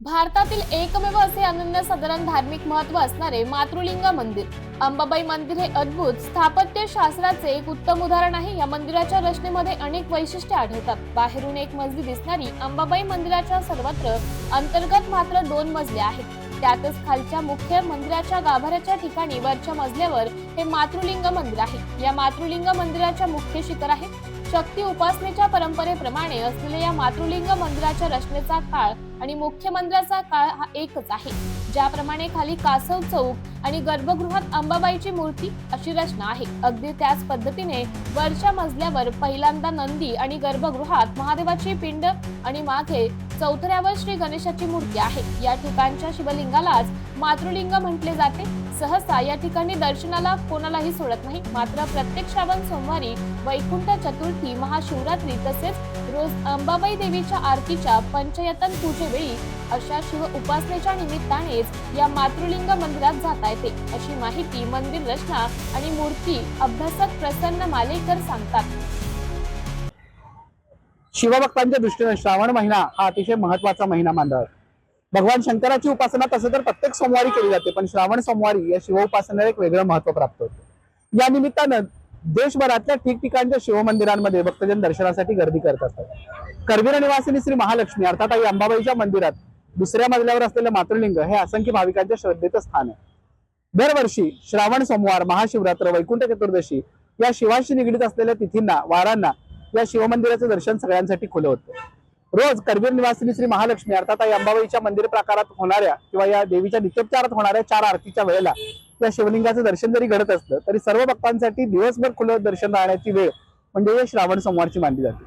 भारतातील एकमेव असे अनन्य साधारण धार्मिक महत्त्व असणारे मातृलिंग मंदिर. अंबाबाई मंदिर हे अद्भुत स्थापत्य शास्त्राचे एक उत्तम उदाहरण आहे. या मंदिराच्या रचनेमध्ये अनेक वैशिष्ट्ये आढळतात. बाहेरून एक मजली दिसणारी अंबाबाई मंदिराच्या सर्वत्र अंतर्गत मात्र दोन मजल्या आहेत. त्यातच खालच्या मुख्य मंदिराच्या गाभाऱ्याच्या ठिकाणी वरच्या मजल्यावर हे मातृलिंग मंदिर आहे. या मातृलिंग मंदिराच्या मुख्य शिखर आहे. शक्ती उपासनेच्या परंपरेप्रमाणे असलेल्या या मातृलिंग मंदिराच्या रचनेचा काळ आणि मुख्य मंदिराचा काळ हा एकच आहे. ज्याप्रमाणे खाली कासव चौक आणि गर्भगृहात अंबाबाईची मूर्ती अशी रचना आहे. अगदी त्याच पद्धतीने वरच्या मजल्यावर पहिल्यांदा नंदी आणि गर्भगृहात महादेवाची पिंड आणि मागे चौथऱ्यावर श्री गणेशाची मूर्ती आहे. या ठिकाणच्या शिवलिंगालाच मातृलिंग म्हटले जाते. सहसा या ठिकाणी दर्शनाला कोणालाही सोडत नाही. मात्र प्रत्येक श्रावण सोमवारी वैकुंठ चतुर्थी महाशिवरात्री तसेच रोज अंबाबाई देवीच्या आरतीच्या पंचयतन पूजेवेळी अशा शिव उपासनेच्या निमित्तानेच या मातृलिंग मंदिरात जाता येते. अशी माहिती मंदिर रचना आणि मूर्ती अभ्यासक प्रसन्न मालेकर सांगतात. शिवभक्तांच्या दृष्टीने श्रावण महिना हा अतिशय महत्त्वाचा महिना मानला भगवान शंकराची उपासना तसं तर प्रत्येक सोमवारी केली जाते पण श्रावण सोमवारी या शिव उपासनेला एक वेगळं महत्त्व प्राप्त होतं. या निमित्तानं देशभरातल्या ठिकठिकाणच्या शिवमंदिरांमध्ये भक्तजन दर्शनासाठी गर्दी करत असतात. करवीर निवासिनी श्री महालक्ष्मी अर्थात आई अंबाबाईच्या मंदिरात दुसऱ्या मजल्यावर असलेलं मातृलिंग हे असंख्य भाविकांच्या श्रद्धेचं स्थान आहे. दरवर्षी श्रावण सोमवार महाशिवरात्र वैकुंठ चतुर्दशी या शिवाशी निगडीत असलेल्या तिथींना वारांना या शिवमंदिराचं दर्शन सगळ्यांसाठी खुलं होतं. रोज करवीर निवासिनी श्री महालक्ष्मी अर्थात या अंबाबाईच्या मंदिर प्रकारात होणाऱ्या किंवा या देवीच्या नित्योपचारात होणाऱ्या चार आरतीच्या वेळेला या शिवलिंगाचं दर्शन जरी घडत असलं तरी सर्व भक्तांसाठी दिवसभर खुलं दर्शन राहण्याची वेळ म्हणजे या श्रावण सोमवारची मानली जाते.